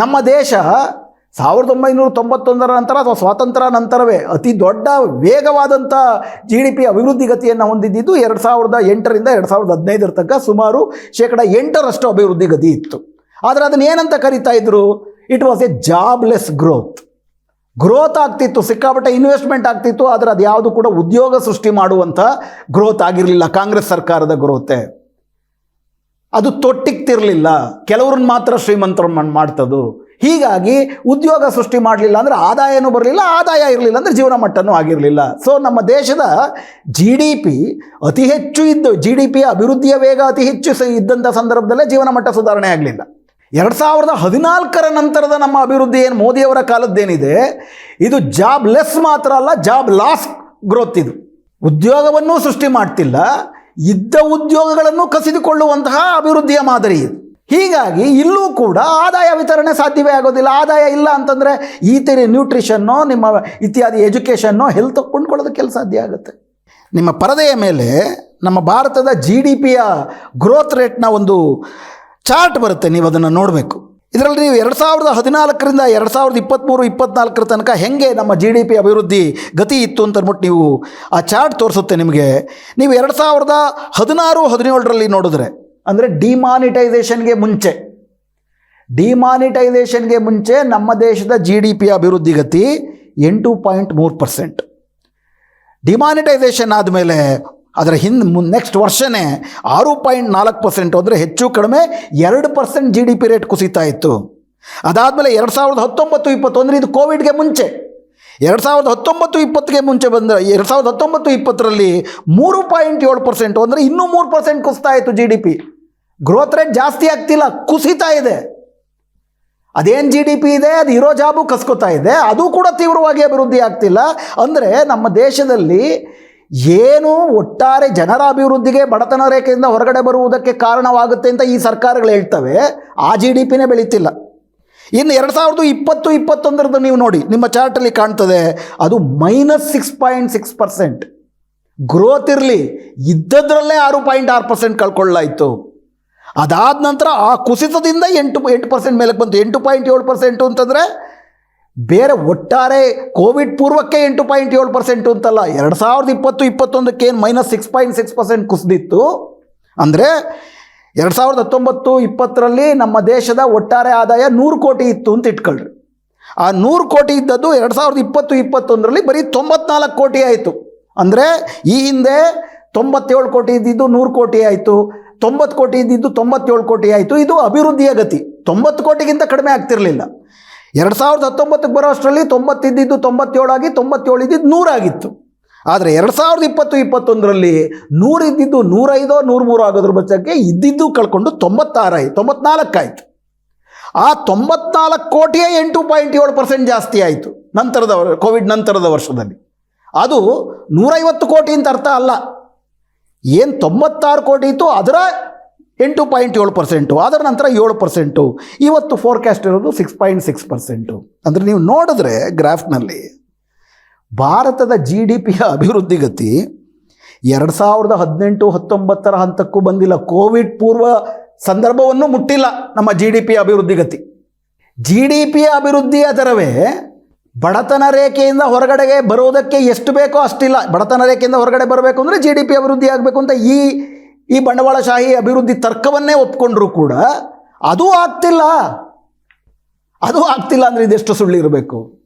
ನಮ್ಮ ದೇಶ ಸಾವಿರದ ಒಂಬೈನೂರ ತೊಂಬತ್ತೊಂದರ ನಂತರ ಅಥವಾ ಸ್ವಾತಂತ್ರ್ಯ ನಂತರವೇ ಅತಿ ದೊಡ್ಡ ವೇಗವಾದಂಥ ಜಿ ಡಿ ಪಿ ಅಭಿವೃದ್ಧಿ ಗತಿಯನ್ನು ಹೊಂದಿದ್ದು ಎರಡು ಸಾವಿರದ ಎಂಟರಿಂದ ಎರಡು ಸಾವಿರದ ಹದಿನೈದರ ತನಕ ಸುಮಾರು ಶೇಕಡ ಎಂಟರಷ್ಟು ಅಭಿವೃದ್ಧಿ ಗತಿ ಇತ್ತು. ಆದರೆ ಅದನ್ನು ಏನಂತ ಕರಿತಾ ಇದ್ರು? It was a jobless growth growth ಆಗ್ತಿತ್ತು, ಸಿಕ್ಕಾಪಟ್ಟೆ ಇನ್ವೆಸ್ಟ್ಮೆಂಟ್ ಆಗ್ತಿತ್ತು, ಆದರೆ ಅದು ಯಾವುದು ಕೂಡ ಉದ್ಯೋಗ ಸೃಷ್ಟಿ ಮಾಡುವಂಥ ಗ್ರೋತ್ ಆಗಿರಲಿಲ್ಲ ಕಾಂಗ್ರೆಸ್ ಸರ್ಕಾರದ ಗ್ರೋತೆ ಅದು ತೊಟ್ಟಿಕ್ತಿರಲಿಲ್ಲ ಕೆಲವ್ರನ್ನ ಮಾತ್ರ ಶ್ರೀಮಂತರು ಮಾಡ್ತದು ಹೀಗಾಗಿ ಉದ್ಯೋಗ ಸೃಷ್ಟಿ ಮಾಡಲಿಲ್ಲ ಅಂದರೆ ಆದಾಯನೂ ಬರಲಿಲ್ಲ, ಆದಾಯ ಇರಲಿಲ್ಲ ಅಂದರೆ ಜೀವನ ಮಟ್ಟನೂ ಆಗಿರಲಿಲ್ಲ. ಸೊ ನಮ್ಮ ದೇಶದ ಜಿ ಡಿ ಪಿ ಅತಿ ಹೆಚ್ಚು ಇದ್ದು ಜಿ ಡಿ ಪಿಯ ಅಭಿವೃದ್ಧಿಯ ವೇಗ ಅತಿ ಹೆಚ್ಚು ಸ ಇದ್ದಂಥ ಸಂದರ್ಭದಲ್ಲೇ ಜೀವನ ಮಟ್ಟ ಸುಧಾರಣೆ ಆಗಲಿಲ್ಲ. ಎರಡು ಸಾವಿರದ ಹದಿನಾಲ್ಕರ ನಂತರದ ನಮ್ಮ ಅಭಿವೃದ್ಧಿ ಏನು ಮೋದಿಯವರ ಕಾಲದ್ದೇನಿದೆ, ಇದು ಜಾಬ್ ಲೆಸ್ ಮಾತ್ರ ಅಲ್ಲ ಜಾಬ್ ಲಾಸ್ ಗ್ರೋತ್ ಇದು. ಉದ್ಯೋಗವನ್ನೂ ಸೃಷ್ಟಿ ಮಾಡ್ತಿಲ್ಲ ಇದ್ದ ಉದ್ಯೋಗಗಳನ್ನು ಕಸಿದುಕೊಳ್ಳುವಂತಹ ಅಭಿವೃದ್ಧಿಯ ಮಾದರಿ ಹೀಗಾಗಿ ಇಲ್ಲೂ ಕೂಡ ಆದಾಯ ವಿತರಣೆ ಸಾಧ್ಯವೇ ಆಗೋದಿಲ್ಲ. ಆದಾಯ ಇಲ್ಲ ಅಂತಂದರೆ ಈ ತೆರೆ ನ್ಯೂಟ್ರಿಷನ್ನು, ನಿಮ್ಮ ಇತ್ಯಾದಿ ಎಜುಕೇಷನ್ನು, ಹೆಲ್ತ್ ಕೊಂಡ್ಕೊಳ್ಳೋದಕ್ಕೆ ಸಾಧ್ಯ ಆಗುತ್ತೆ. ನಿಮ್ಮ ಪರದೆಯ ಮೇಲೆ ನಮ್ಮ ಭಾರತದ ಜಿ ಡಿ ಪಿಯ ಗ್ರೋತ್ ರೇಟ್ನ ಒಂದು ಚಾರ್ಟ್ ಬರುತ್ತೆ. ನೀವು ಅದನ್ನು ನೋಡಬೇಕು. ಇದರಲ್ಲಿ ನೀವು ಎರಡು ಸಾವಿರದ ಹದಿನಾಲ್ಕರಿಂದ ಎರಡು ಸಾವಿರದ ಇಪ್ಪತ್ತ್ಮೂರು, ಇಪ್ಪತ್ತ್ನಾಲ್ಕರ ತನಕ ಹೆಂಗೆ ನಮ್ಮ ಜಿ ಡಿ ಪಿ ಅಭಿವೃದ್ಧಿ ಗತಿ ಇತ್ತು ಅಂತ ಅಂದ್ಬಿಟ್ಟು ನೀವು ಆ ಚಾರ್ಟ್ ತೋರಿಸುತ್ತೆ ನಿಮಗೆ. ನೀವು ಎರಡು ಸಾವಿರದ ಹದಿನಾರು, ಹದಿನೇಳರಲ್ಲಿ ನೋಡಿದ್ರೆ, ಅಂದರೆ ಡಿಮಾನಿಟೈಸೇಷನ್ಗೆ ಮುಂಚೆ ಡಿಮಾನಿಟೈಸೇಷನ್ಗೆ ಮುಂಚೆ ನಮ್ಮ ದೇಶದ ಜಿ ಡಿ ಪಿ ಅಭಿವೃದ್ಧಿ ಗತಿ ಎಂಟು ಪಾಯಿಂಟ್ ಮೂರು ಪರ್ಸೆಂಟ್. ಡಿಮಾನಿಟೈಸೇಷನ್ ಆದಮೇಲೆ ಅದರ ಹಿಂದೆ ಮುನ್ ನೆಕ್ಸ್ಟ್ ವರ್ಷನೇ ಆರು ಪಾಯಿಂಟ್ ನಾಲ್ಕು ಪರ್ಸೆಂಟ್ ಅಂದರೆ ಹೆಚ್ಚು ಕಡಿಮೆ ಎರಡು percent G D P rate ಕುಸಿತಾ ಇತ್ತು. ಅದಾದಮೇಲೆ ಎರಡು ಸಾವಿರದ ಹತ್ತೊಂಬತ್ತು ಇಪ್ಪತ್ತು ಅಂದರೆ ಇದು ಕೋವಿಡ್ಗೆ ಮುಂಚೆ. ಎರಡು ಸಾವಿರದ ಹತ್ತೊಂಬತ್ತು ಇಪ್ಪತ್ತಿಗೆ ಮುಂಚೆ ಬಂದರೆ, ಎರಡು ಸಾವಿರದ ಹತ್ತೊಂಬತ್ತು ಇಪ್ಪತ್ತರಲ್ಲಿ ಮೂರು ಪಾಯಿಂಟ್ ಏಳು ಪರ್ಸೆಂಟು ಅಂದರೆ ಇನ್ನೂ ಮೂರು ಪರ್ಸೆಂಟ್ ಕುಸಿತಾ ಇತ್ತು G D P growth rate ಜಾಸ್ತಿ ಆಗ್ತಿಲ್ಲ, ಕುಸಿತಾ ಇದೆ. ಅದೇನು ಜಿ ಡಿ ಪಿ ಇದೆ? ಅದು ಇರೋ ಜಾಬು ಕಸ್ಕೋತಾ ಇದೆ. ಅದು ಕೂಡ ತೀವ್ರವಾಗಿ ಅಭಿವೃದ್ಧಿ ಆಗ್ತಿಲ್ಲ. ಅಂದರೆ ನಮ್ಮ ದೇಶದಲ್ಲಿ ಏನು ಒಟ್ಟಾರೆ ಜನರ ಅಭಿವೃದ್ಧಿಗೆ ಬಡತನ ರೇಖೆಯಿಂದ ಹೊರಗಡೆ ಬರುವುದಕ್ಕೆ ಕಾರಣವಾಗುತ್ತೆ ಅಂತ ಈ ಸರ್ಕಾರಗಳು ಹೇಳ್ತವೆ. ಆ ಜಿ ಡಿ ಪಿನೇ ಬೆಳೀತಿಲ್ಲ. ಇನ್ನು ಎರಡು ಸಾವಿರದ ಇಪ್ಪತ್ತು, ಇಪ್ಪತ್ತೊಂದರದ್ದು ನೀವು ನೋಡಿ, ನಿಮ್ಮ ಚಾರ್ಟಲ್ಲಿ ಕಾಣ್ತದೆ, ಅದು minus six point six percent growth ಇರಲಿ, ಇದ್ದದ್ರಲ್ಲೇ ಆರು ಪಾಯಿಂಟ್ ಆರು ಪರ್ಸೆಂಟ್ ಕಳ್ಕೊಳ್ಳಾಯಿತು ಅದಾದ ನಂತರ ಆ ಕುಸಿತದಿಂದ ಎಂಟು ಎಂಟು ಪರ್ಸೆಂಟ್ ಮೇಲಕ್ಕೆ ಬಂತು. ಎಂಟು ಪಾಯಿಂಟ್ ಏಳು ಪರ್ಸೆಂಟು ಅಂತಂದರೆ ಬೇರೆ ಒಟ್ಟಾರೆ ಕೋವಿಡ್ ಪೂರ್ವಕ್ಕೆ ಎಂಟು ಪಾಯಿಂಟ್ ಏಳು ಪರ್ಸೆಂಟು ಅಂತಲ್ಲ, ಎರಡು ಸಾವಿರದ ಇಪ್ಪತ್ತು, ಇಪ್ಪತ್ತೊಂದಕ್ಕೆ ಏನು minus six point six percent ಕುಸಿದಿತ್ತು. ಅಂದರೆ ಎರಡು ಸಾವಿರದ ಹತ್ತೊಂಬತ್ತು, ಇಪ್ಪತ್ತರಲ್ಲಿ ನಮ್ಮ ದೇಶದ ಒಟ್ಟಾರೆ ಆದಾಯ ನೂರು ಕೋಟಿ ಇತ್ತು ಅಂತ ಇಟ್ಕೊಳ್ರಿ. ಆ ನೂರು ಕೋಟಿ ಇದ್ದದ್ದು ಎರಡು ಸಾವಿರದ ಇಪ್ಪತ್ತು, ಇಪ್ಪತ್ತೊಂದರಲ್ಲಿ ಬರೀ ತೊಂಬತ್ನಾಲ್ಕು ಕೋಟಿ ಆಯಿತು. ಅಂದರೆ ಈ ಹಿಂದೆ ತೊಂಬತ್ತೇಳು ಕೋಟಿ ಇದ್ದಿದ್ದು ನೂರು ಕೋಟಿ ಆಯಿತು, ತೊಂಬತ್ತು ಕೋಟಿ ಇದ್ದಿದ್ದು ತೊಂಬತ್ತೇಳು ಕೋಟಿ ಆಯಿತು. ಇದು ಅಭಿವೃದ್ಧಿಯ ಗತಿ. ತೊಂಬತ್ತು ಕೋಟಿಗಿಂತ ಕಡಿಮೆ ಆಗ್ತಿರಲಿಲ್ಲ. ಎರಡು ಸಾವಿರದ ಹತ್ತೊಂಬತ್ತಕ್ಕೆ ಬರೋ ಅಷ್ಟರಲ್ಲಿ ತೊಂಬತ್ತಿದ್ದಿದ್ದು ತೊಂಬತ್ತೇಳಾಗಿ ತೊಂಬತ್ತೇಳು ಇದ್ದಿದ್ದು ನೂರಾಗಿತ್ತು. ಆದರೆ ಎರಡು ಸಾವಿರದ ಇಪ್ಪತ್ತು ಇಪ್ಪತ್ತೊಂದರಲ್ಲಿ ನೂರು ಇದ್ದಿದ್ದು ನೂರೈದೋ ನೂರು ಆಗೋದ್ರ ಬಚ್ಚಕ್ಕೆ ಇದ್ದಿದ್ದು ಕಳ್ಕೊಂಡು ತೊಂಬತ್ತಾರಾಯಿತು ತೊಂಬತ್ನಾಲ್ಕಾಯಿತು. ಆ ತೊಂಬತ್ನಾಲ್ಕು ಕೋಟಿಯೇ ಎಂಟು ಪಾಯಿಂಟ್ ಏಳು ಪರ್ಸೆಂಟ್ ಜಾಸ್ತಿ ಆಯಿತು ನಂತರದ ಕೋವಿಡ್ ನಂತರದ ವರ್ಷದಲ್ಲಿ. ಅದು ನೂರೈವತ್ತು ಕೋಟಿ ಅಂತ ಅರ್ಥ ಅಲ್ಲ. ಏನು ತೊಂಬತ್ತಾರು ಕೋಟಿ ಇತ್ತು, ಅದರ ಎಂಟು ಪಾಯಿಂಟ್ ಏಳು ಪರ್ಸೆಂಟು ಅದರ ನಂತರ ಏಳು ಪರ್ಸೆಂಟು ಇವತ್ತು ಫೋರ್ಕ್ಯಾಸ್ಟ್ ಇರೋದು ಸಿಕ್ಸ್ ಪಾಯಿಂಟ್ ಸಿಕ್ಸ್ ಪರ್ಸೆಂಟು ಅಂದರೆ ನೀವು ನೋಡಿದ್ರೆ ಗ್ರಾಫ್ನಲ್ಲಿ ಭಾರತದ ಜಿ ಡಿ ಪಿಯ ಅಭಿವೃದ್ಧಿಗತಿ ಎರಡು ಸಾವಿರದ ಹದಿನೆಂಟು, ಹತ್ತೊಂಬತ್ತರ ಹಂತಕ್ಕೂ ಬಂದಿಲ್ಲ. ಕೋವಿಡ್ ಪೂರ್ವ ಸಂದರ್ಭವನ್ನು ಮುಟ್ಟಿಲ್ಲ ನಮ್ಮ ಜಿ ಡಿ ಪಿಯ ಅಭಿವೃದ್ಧಿ ಗತಿ. ಜಿ ಡಿ ಪಿಯ ಅಭಿವೃದ್ಧಿಯ ದರವೇ ಬಡತನ ರೇಖೆಯಿಂದ ಹೊರಗಡೆಗೆ ಬರೋದಕ್ಕೆ ಎಷ್ಟು ಬೇಕೋ ಅಷ್ಟಿಲ್ಲ. ಬಡತನ ರೇಖೆಯಿಂದ ಹೊರಗಡೆ ಬರಬೇಕು ಅಂದರೆ ಜಿ ಡಿ ಪಿ ಅಭಿವೃದ್ಧಿ ಆಗಬೇಕು ಅಂತ ಈ ಈ ಬಂಡವಾಳಶಾಹಿ ಅಭಿವೃದ್ಧಿ ತರ್ಕವನ್ನೇ ಒಪ್ಕೊಂಡ್ರೂ ಕೂಡ ಅದು ಆಗ್ತಿಲ್ಲ. ಅದು ಆಗ್ತಿಲ್ಲ ಅಂದರೆ ಇದೆಷ್ಟು ಸುಳ್ಳಿರಬೇಕು